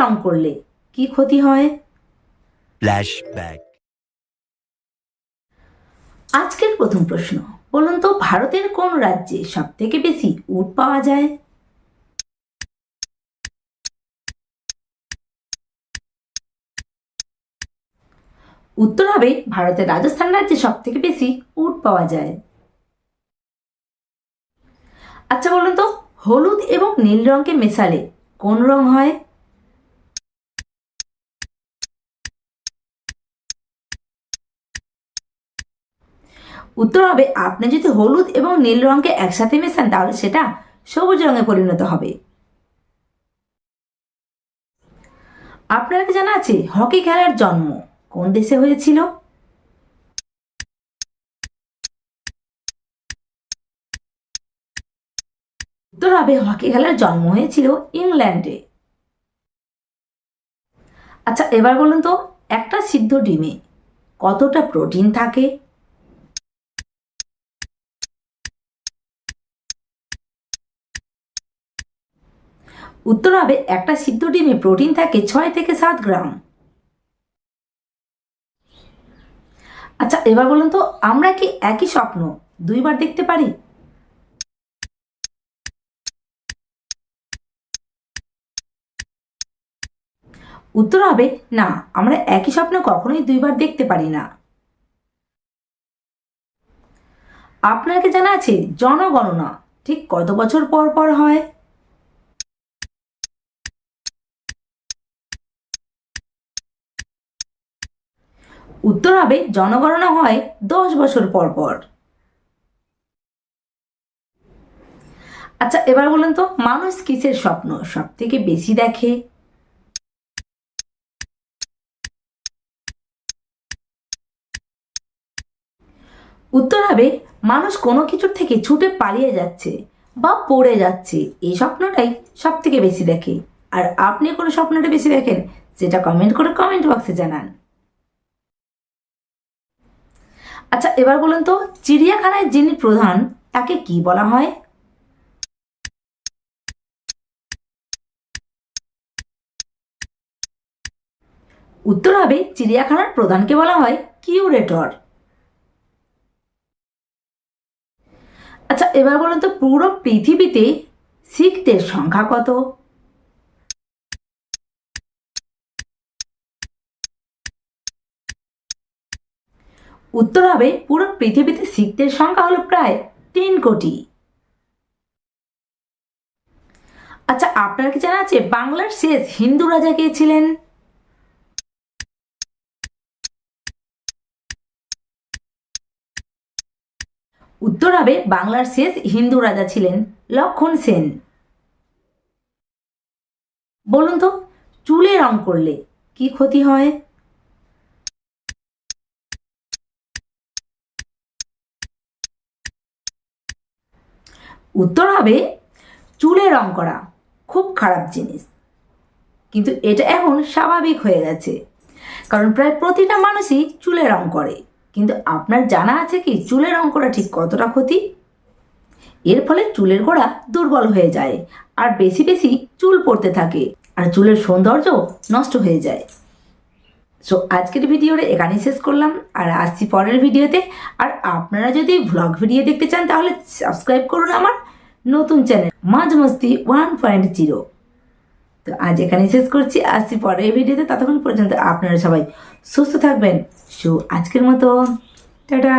রং করলে কি ক্ষতি হয়. আজকের প্রথম প্রশ্ন বলুন তো ভারতের কোন রাজ্যে সব থেকে বেশি উট পাওয়া যায়? উত্তর হবে ভারতের রাজস্থান রাজ্যে সব থেকে বেশি উট পাওয়া যায়। আচ্ছা বলুন তো হলুদ এবং নীল রঙকে মেশালে কোন রং হয়? উত্তর হবে, আপনি যদি হলুদ এবং নীল রঙকে একসাথে মেশান, তাহলে সেটা সবুজ রঙে পরিণত হবে। আপনার কি জানা আছে, হকি খেলার জন্ম কোন দেশে হয়েছিল? উত্তর হবে, হকি খেলার জন্ম হয়েছিল ইংল্যান্ডে। আচ্ছা এবার বলুন তো, একটা সিদ্ধ ডিমে কতটা প্রোটিন থাকে? উত্তর হবে, একটা সিদ্ধ ডিমে প্রোটিন থাকে ছয় থেকে সাত গ্রাম। আচ্ছা এবার বলুন তো, আমরা কি একই স্বপ্ন দুইবার দেখতে পারি? উত্তর হবে, না, আমরা একই স্বপ্ন কখনোই দুইবার দেখতে পারি না। আপনার কি জানা আছে? জনগণনা, ঠিক কত বছর পর পর হয়? উত্তর হবে জনগণনা হয় দশ বছর পর পর। আচ্ছা এবার বলুন তো, মানুষ কিসের স্বপ্ন? সব থেকে বেশি দেখে? উত্তর হবে, মানুষ কোনো কিছুর থেকে ছুটে পালিয়ে যাচ্ছে বা পড়ে যাচ্ছে। এই স্বপ্নটাই সব থেকে বেশি দেখে। আর আপনি কোনো স্বপ্নটা বেশি দেখেন, সেটা কমেন্ট করে কমেন্ট বক্সে জানান। আচ্ছা এবার বলুন তো, চিড়িয়াখানায় যিনি প্রধান, তাকে কি বলা হয়? উত্তর হবে, চিড়িয়াখানার প্রধানকে বলা হয় কিউরেটর। আচ্ছা এবার বলুন তো, পুরো পৃথিবীতে শিখদের সংখ্যা কত? উত্তর হবে পুরো পৃথিবীতে শিখদের সংখ্যা হলো প্রায় তিন কোটি। আচ্ছা আপনার কি জানা আছে বাংলার শেষ হিন্দু রাজা কে ছিলেন? উত্তর হবে বাংলার শেষ হিন্দু রাজা ছিলেন লক্ষণ সেন। বলুন তো চুলে রং করলে কি ক্ষতি হয়? উত্তর হবে চুলে রং করা। খুব খারাপ জিনিস। কিন্তু এটা এখন স্বাভাবিক হয়ে গেছে। কারণ প্রায় প্রতিটা মানুষই চুলে রং করে। কিন্তু আপনার জানা আছে কি চুলে রং করা ঠিক কতটা ক্ষতি? এর ফলে চুলের গোড়া দুর্বল হয়ে যায় আর বেশি বেশি চুল পড়তে থাকে আর চুলের সৌন্দর্য নষ্ট হয়ে যায়। সো আজকের ভিডিওটা এখানেই শেষ করলাম। আর আসছি পরের ভিডিওতে। আর আপনারা যদি ভ্লগ ভিডিও দেখতে চান তাহলে সাবস্ক্রাইব করুন আমার। নতুন চ্যানেল মাঝ মস্তি ওয়ান পয়েন্ট জিরো। তো আজ এখানে শেষ করছি। আসছি পরের ভিডিওতে। ততক্ষণ পর্যন্ত আপনারা সবাই সুস্থ থাকবেন। সো আজকের মতো। টাটা।